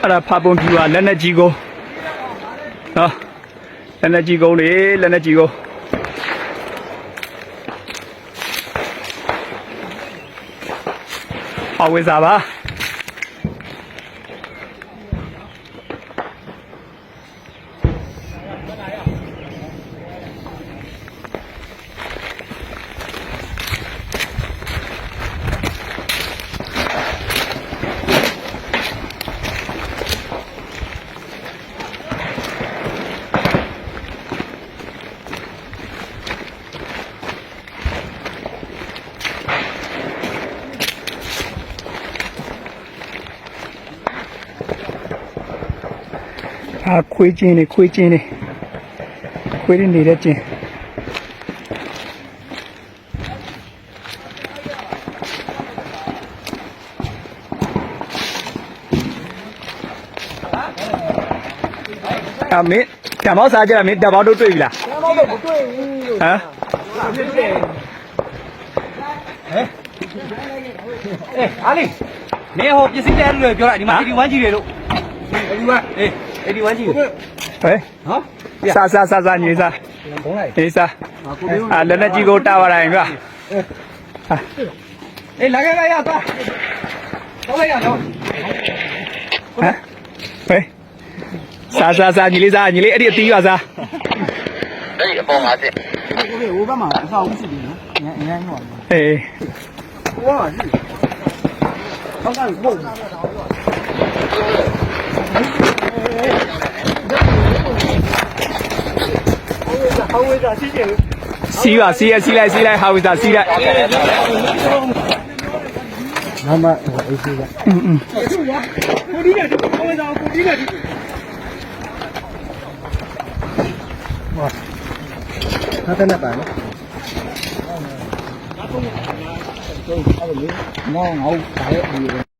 အဲ့ဒါဖာပွန်ဖြူကလက်နဲ့ကြီးကုန်းနော်လက်နဲ့ကြီးကုန်းလေလက်နဲ့ကြီးကုန်းဟောဝေစားပါ အာခွေးချင်းနေခွေးချင်းနေခွေးတွေနေတဲ့ချင်းအမေတမောက်စားကြတာမင်းတမောက်တို့တွေ့ပြီလားတမောက်တို့မတွေ့ဘူးဟမ်အေးအားလေးမင်းဟိုပစ္စည်းတဲ့လူတွေပြောလိုက်ဒီမှာ81ကြီးတွေလို့81အေး 81ကြီးတွေဟဲ့နော်စားစားစားစားညီစားဘုံလိုက်အေးစားကိုလေးအာလက်နဲ့ကြီးကိုတာပါတိုင်းကွာအေးလာခဲ့လိုက်ရသွားတော့လိုက်ရတော့ဟမ်ဟဲ့စားစားစားညီလေးစားညီလေးအဲ့ဒီအတီးပါစားအဲ့ဒီအပေါ်မှာစစ်ကိုလေးဟိုဘက်မှာအဆောက်အဦရှိတယ်နော်ညညညတော့အေးဟိုကရှိတော့ကဘုံ ဟောင်းဝေးတာရှိတယ်စီးပါစီးရစီးလိုက်စီးလိုက်ဟောင်းဝေးတာစီးလိုက်မမအေးစီးလိုက်အင်းအင်းကိုဒီနဲ့ကိုဝေးတာကိုဒီနဲ့ဟာဟာတဲ့နဲ့ပါနော်တော့အဲ့လိုမောင်းအောင်ပါရဲ့